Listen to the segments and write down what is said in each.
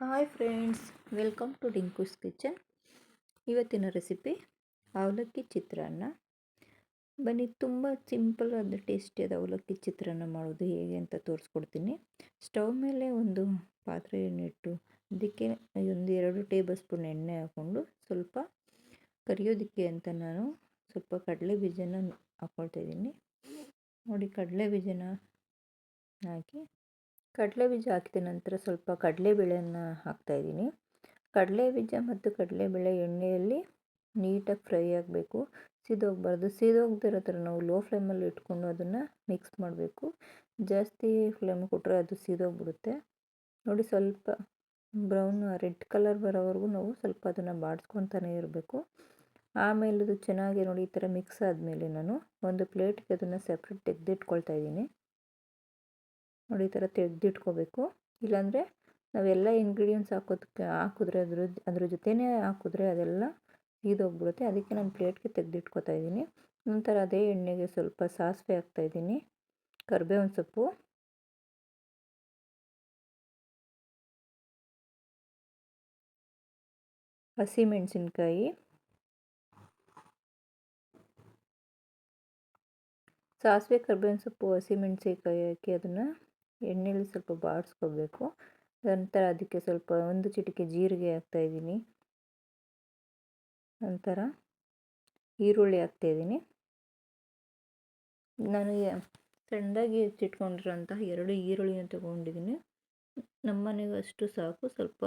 Hi friends, welcome to Dinkus kitchen. ಇವತ್ತಿನ recipe, ಅವಲಕ್ಕಿ ಚಿತ್ರಾನ್ನ. ಬನ್ನಿ, ತುಂಬ ಸಿಂಪಲ್ ಆದ ಟೇಸ್ಟಿಯಾದ ಅವಲಕ್ಕಿ ಚಿತ್ರಾನ್ನ ಮಾಡೋದು ಹೇಗೆ ಅಂತ ತೋರಿಸ್ಕೊಡ್ತೀನಿ. ಸ್ಟವ್ ಮೇಲೆ ಒಂದು ಪಾತ್ರೆಯನ್ನು ಇಟ್ಟು, ಅದಕ್ಕೆ ಒಂದು ಎರಡು ಟೇಬಲ್ ಸ್ಪೂನ್ ಎಣ್ಣೆ ಹಾಕ್ಕೊಂಡು ಸ್ವಲ್ಪ ಕರಿಯೋದಕ್ಕೆ ಅಂತ ನಾನು ಸ್ವಲ್ಪ ಕಡಲೆ ಬೀಜನ ಹಾಕ್ಕೊಳ್ತಾ ಇದ್ದೀನಿ. ನೋಡಿ, ಕಡಲೆ ಬೀಜನ ಹಾಕಿ ಕಡಲೆ ಬೀಜ ಹಾಕಿದ ನಂತರ ಸ್ವಲ್ಪ ಕಡಲೆಬೇಳೆಯನ್ನು ಹಾಕ್ತಾಯಿದ್ದೀನಿ ಕಡಲೆಬೀಜ ಮತ್ತು ಕಡಲೆಬೇಳೆ ಎಣ್ಣೆಯಲ್ಲಿ ನೀಟಾಗಿ ಫ್ರೈ ಆಗಬೇಕು. ಸೀದೋಗಬಾರ್ದು. ಸೀದೋಗ್ದಿರೋ ಥರ ನಾವು ಲೋ ಫ್ಲೇಮಲ್ಲಿ ಇಟ್ಕೊಂಡು ಅದನ್ನು ಮಿಕ್ಸ್ ಮಾಡಬೇಕು. ಜಾಸ್ತಿ ಫ್ಲೇಮ್ ಕೊಟ್ಟರೆ ಅದು ಸೀದೋಗ್ಬಿಡುತ್ತೆ. ನೋಡಿ ಸ್ವಲ್ಪ ಬ್ರೌನ್ ರೆಡ್ ಕಲರ್ ಬರೋವರೆಗೂ ನಾವು ಸ್ವಲ್ಪ ಅದನ್ನು ಬಾಡಿಸ್ಕೊತಾನೆ ಇರಬೇಕು. ಆಮೇಲೆ ಅದು ಚೆನ್ನಾಗಿ ನೋಡಿ ಈ ಥರ ಮಿಕ್ಸ್ ಆದಮೇಲೆ ನಾನು ಒಂದು ಪ್ಲೇಟ್ಗೆ ಅದನ್ನು ಸಪ್ರೇಟ್ ತೆಗೆದಿಟ್ಕೊಳ್ತಾ ಇದ್ದೀನಿ. ನೋಡಿ ಈ ಥರ ತೆಗೆದಿಟ್ಕೋಬೇಕು. ಇಲ್ಲಾಂದರೆ ನಾವೆಲ್ಲ ಇಂಗ್ರೀಡಿಯೆಂಟ್ಸ್ ಹಾಕೋದಕ್ಕೆ, ಹಾಕಿದ್ರೆ ಅದ್ರ ಅದ್ರ ಜೊತೆನೇ ಹಾಕಿದ್ರೆ ಅದೆಲ್ಲ ಇದೋಗ್ಬಿಡುತ್ತೆ ಅದಕ್ಕೆ ನಾನು ಪ್ಲೇಟ್ಗೆ ತೆಗೆದಿಟ್ಕೋತಾ ಇದ್ದೀನಿ. ನಂತರ ಅದೇ ಎಣ್ಣೆಗೆ ಸ್ವಲ್ಪ ಸಾಸಿವೆ ಹಾಕ್ತಾಯಿದ್ದೀನಿ ಕರ್ಬೇವಿನ ಸೊಪ್ಪು. ಹಸಿಮೆಣಸಿನ್ಕಾಯಿ ಸಾಸಿವೆ ಕರ್ಬೇವಿನ ಸೊಪ್ಪು ಹಸಿಮೆಣಸಿನ್ಕಾಯಿ ಹಾಕಿ ಅದನ್ನು ಎಣ್ಣೆಲಿ ಸ್ವಲ್ಪ ಬಾಡಿಸ್ಕೋಬೇಕು. ನಂತರ ಅದಕ್ಕೆ ಸ್ವಲ್ಪ ಒಂದು ಚಿಟಿಕೆ ಜೀರಿಗೆ ಹಾಕ್ತಾಯಿದ್ದೀನಿ ನಂತರ ಈರುಳ್ಳಿ ಹಾಕ್ತಾಯಿದ್ದೀನಿ ನಾನು ಸಣ್ಣದಾಗಿ ಹೆಚ್ಚಿಟ್ಕೊಂಡಿರೋಂತಹ ಎರಡು ಈರುಳ್ಳಿನ ತಗೊಂಡಿದ್ದೀನಿ. ನಮ್ಮ ಮನೆಗೆ ಅಷ್ಟು ಸಾಕು. ಸ್ವಲ್ಪ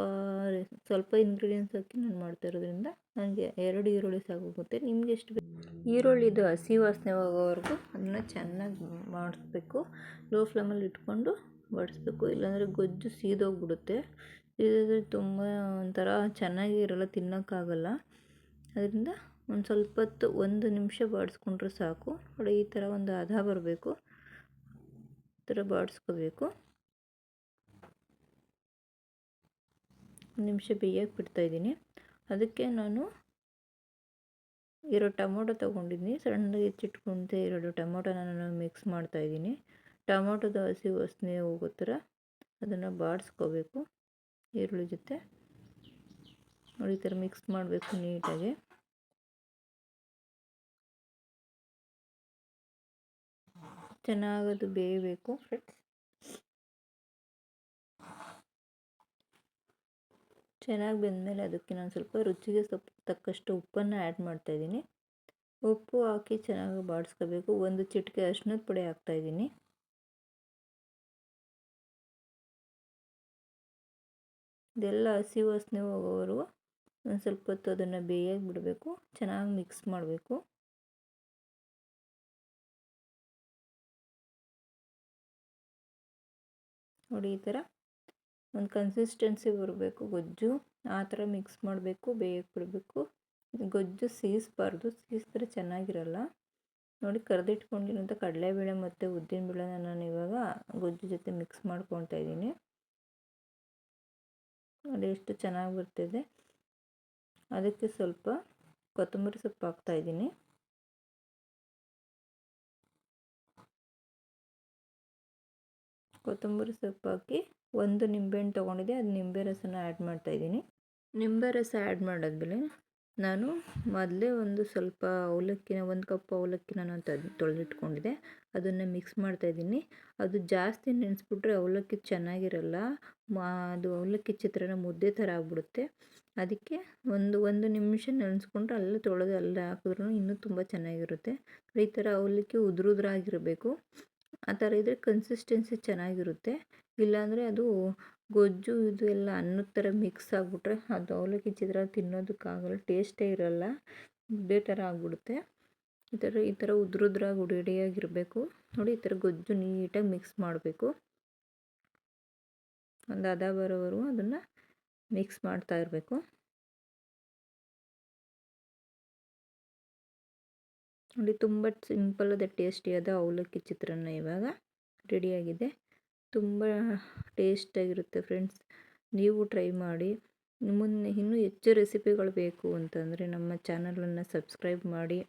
ಸ್ವಲ್ಪ ಇಂಗ್ರೀಡಿಯೆಂಟ್ಸ್ ಹಾಕಿ ನಾನು ಮಾಡ್ತಾ ಇರೋದ್ರಿಂದ ನನಗೆ ಎರಡು ಈರುಳ್ಳಿ ಸಾಕಾಗುತ್ತೆ ನಿಮಗೆ ಎಷ್ಟು ಬೇಕು ಈರುಳ್ಳಿದು ಹಸಿ ವಾಸನೆ ಹೋಗೋವರೆಗೂ ಅದನ್ನು ಚೆನ್ನಾಗಿ ಮಾಡಿಸ್ಬೇಕು. ಲೋ ಫ್ಲೇಮಲ್ಲಿ ಇಟ್ಕೊಂಡು ಬಡಿಸ್ಬೇಕು. ಇಲ್ಲಾಂದರೆ ಗೊಜ್ಜು ಸೀದೋಗ್ಬಿಡುತ್ತೆ. ಸೀದಿದ್ರೆ ತುಂಬ ಒಂಥರ ಚೆನ್ನಾಗಿ ಇರೋಲ್ಲ, ತಿನ್ನೋಕ್ಕಾಗಲ್ಲ. ಅದರಿಂದ ಒಂದು ಸ್ವಲ್ಪ ಹೊತ್ತು ಒಂದು ನಿಮಿಷ ಬಾಡಿಸ್ಕೊಂಡ್ರೆ ಸಾಕು. ನೋಡಿ, ಈ ಥರ ಒಂದು ಅದ ಬರಬೇಕು. ಈ ಥರ ಬಾಡಿಸ್ಕೋಬೇಕು. ನಿಮಿಷ ಬೇಯಕ್ಕೆ ಬಿಡ್ತಾಯಿದ್ದೀನಿ ಅದಕ್ಕೆ ನಾನು ಎರಡು ಟೊಮೊಟೊ ತೊಗೊಂಡಿದ್ದೀನಿ ಸಣ್ಣಗೆ ಹೆಚ್ಚಿಟ್ಕೊಂತ ಎರಡು ಟೊಮೊಟೊನ ನಾನು ಮಿಕ್ಸ್ ಮಾಡ್ತಾಯಿದ್ದೀನಿ ಟೊಮೊಟೊದ ಹಸಿ ವಸ್ನೆ ಹೋಗೋ ಥರ ಅದನ್ನು ಬಾಡಿಸ್ಕೋಬೇಕು ಈರುಳ್ಳಿ ಜೊತೆ. ನೋಡಿ, ಈ ಥರ ಮಿಕ್ಸ್ ಮಾಡಬೇಕು ನೀಟಾಗಿ. ಚೆನ್ನಾಗದು ಬೇಯಬೇಕು, ಫ್ರೆಂಡ್ಸ್. ಚೆನ್ನಾಗಿ ಬೆಂದಮೇಲೆ ಅದಕ್ಕೆ ನಾನು ಸ್ವಲ್ಪ ರುಚಿಗೆ ಸ್ವಲ್ಪ ತಕ್ಕಷ್ಟು ಉಪ್ಪನ್ನು ಆ್ಯಡ್ ಮಾಡ್ತಾಯಿದ್ದೀನಿ ಉಪ್ಪು ಹಾಕಿ ಚೆನ್ನಾಗಿ ಬಾಡಿಸ್ಕೋಬೇಕು. ಒಂದು ಚಿಟಿಕೆ ಅರ್ಶಿನದ ಪುಡಿ ಹಾಕ್ತಾಯಿದ್ದೀನಿ ಇದೆಲ್ಲ ಹಸಿ ವಾಸನೆ ಹೋಗೋವರೆಗೂ ಒಂದು ಸ್ವಲ್ಪ ಹೊತ್ತು ಅದನ್ನು ಬೇಯಾಗಿ ಬಿಡಬೇಕು. ಚೆನ್ನಾಗಿ ಮಿಕ್ಸ್ ಮಾಡಬೇಕು. ನೋಡಿ ಈ ಥರ ಒಂದು ಕನ್ಸಿಸ್ಟೆನ್ಸಿ ಬರಬೇಕು, ಗೊಜ್ಜು ಆ ಥರ ಮಿಕ್ಸ್ ಮಾಡಬೇಕು ಬೇಯಕ್ಕೆ ಬಿಡಬೇಕು. ಗೊಜ್ಜು ಸೀಸ್ಬಾರ್ದು, ಸೀಸಿದ್ರೆ ಚೆನ್ನಾಗಿರಲ್ಲ. ನೋಡಿ ಕರೆದಿಟ್ಕೊಂಡಿರೋಂಥ ಕಡಲೆಬೇಳೆ ಮತ್ತು ಉದ್ದಿನಬೇಳೆನ ನಾನು ಇವಾಗ ಗೊಜ್ಜು ಜೊತೆ ಮಿಕ್ಸ್ ಮಾಡ್ಕೊತಾ ಇದ್ದೀನಿ. ನೋಡಿ ಎಷ್ಟು ಚೆನ್ನಾಗಿ ಬರ್ತಿದೆ. ಅದಕ್ಕೆ ಸ್ವಲ್ಪ ಕೊತ್ತಂಬರಿ ಸೊಪ್ಪು ಹಾಕ್ತಾಯಿದ್ದೀನಿ ಕೊತ್ತಂಬರಿ ಸೊಪ್ಪು ಹಾಕಿ ಒಂದು ನಿಂಬೆಹಣ್ಣು ತೊಗೊಂಡಿದ್ದೆ, ಅದು ನಿಂಬೆ ರಸನ ಆ್ಯಡ್ ಮಾಡ್ತಾಯಿದ್ದೀನಿ ನಿಂಬೆ ರಸ ಆ್ಯಡ್ ಮಾಡಿದ್ಮೇಲೆ ನಾನು ಮೊದಲೇ ಒಂದು ಸ್ವಲ್ಪ ಅವಲಕ್ಕಿನ, ಒಂದು ಕಪ್ ಅವಲಕ್ಕಿನ ನಾನು ತೊಳೆದಿಟ್ಕೊಂಡಿದ್ದೆ. ಅದನ್ನು ಮಿಕ್ಸ್ ಮಾಡ್ತಾಯಿದ್ದೀನಿ ಅದು ಜಾಸ್ತಿ ನೆನೆಸ್ಬಿಟ್ರೆ ಅವಲಕ್ಕಿ ಚೆನ್ನಾಗಿರಲ್ಲ ಅದು ಅವಲಕ್ಕಿ ಚಿತ್ರನ ಮುದ್ದೆ ಥರ ಆಗಿಬಿಡುತ್ತೆ. ಅದಕ್ಕೆ ಒಂದು ಒಂದು ನಿಮಿಷ ನೆನೆಸ್ಕೊಂಡ್ರೆ ಅಲ್ಲೇ ತೊಳೆದು ಅಲ್ಲೇ ಹಾಕಿದ್ರೂ ಇನ್ನೂ ತುಂಬ ಚೆನ್ನಾಗಿರುತ್ತೆ. ಈ ಥರ ಅವಲಕ್ಕಿ ಉದುರುದ್ರಾಗಿರಬೇಕು. ಆ ಥರ ಇದ್ದರೆ ಕನ್ಸಿಸ್ಟೆನ್ಸಿ ಚೆನ್ನಾಗಿರುತ್ತೆ. ಇಲ್ಲಾಂದರೆ ಅದು ಗೊಜ್ಜು ಇದು ಎಲ್ಲ ಅನ್ನದ ಥರ ಮಿಕ್ಸ್ ಆಗಿಬಿಟ್ರೆ ಅದು ಅವಲಕ್ಕಿ ಚಿತ್ರಾನ್ನ ತಿನ್ನೋದಕ್ಕಾಗಲ್ಲ ಟೇಸ್ಟೇ ಇರಲ್ಲ. ಮುದ್ದೆ ಥರ ಆಗಿಬಿಡುತ್ತೆ. ಈ ಥರ ಈ ಥರ ಉದ್ರುದ್ರಾಗಿ ರೆಡಿಯಾಗಿರಬೇಕು ನೋಡಿ, ಈ ಥರ ಗೊಜ್ಜು ನೀಟಾಗಿ ಮಿಕ್ಸ್ ಮಾಡಬೇಕು. ಒಂದು ಅದ ಬರೋವರೆಗೂ ಅದನ್ನು ಮಿಕ್ಸ್ ಮಾಡ್ತಾ ಇರಬೇಕು. ನೋಡಿ ತುಂಬ ಸಿಂಪಲ್ ಟೇಸ್ಟಿಯಾದ ಅವಲಕ್ಕಿ ಚಿತ್ರಾನ್ನ ಇವಾಗ ರೆಡಿಯಾಗಿದೆ. ತುಂಬ ಟೇಸ್ಟಾಗಿರುತ್ತೆ ಫ್ರೆಂಡ್ಸ್. ನೀವು ಟ್ರೈ ಮಾಡಿ. ಮುಂದೆ ಇನ್ನೂ ಹೆಚ್ಚು ರೆಸಿಪಿಗಳು ಬೇಕು ಅಂತಂದರೆ ನಮ್ಮ ಚಾನಲನ್ನು ಸಬ್ಸ್ಕ್ರೈಬ್ ಮಾಡಿ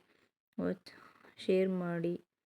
ಶೇರ್ ಮಾಡಿ.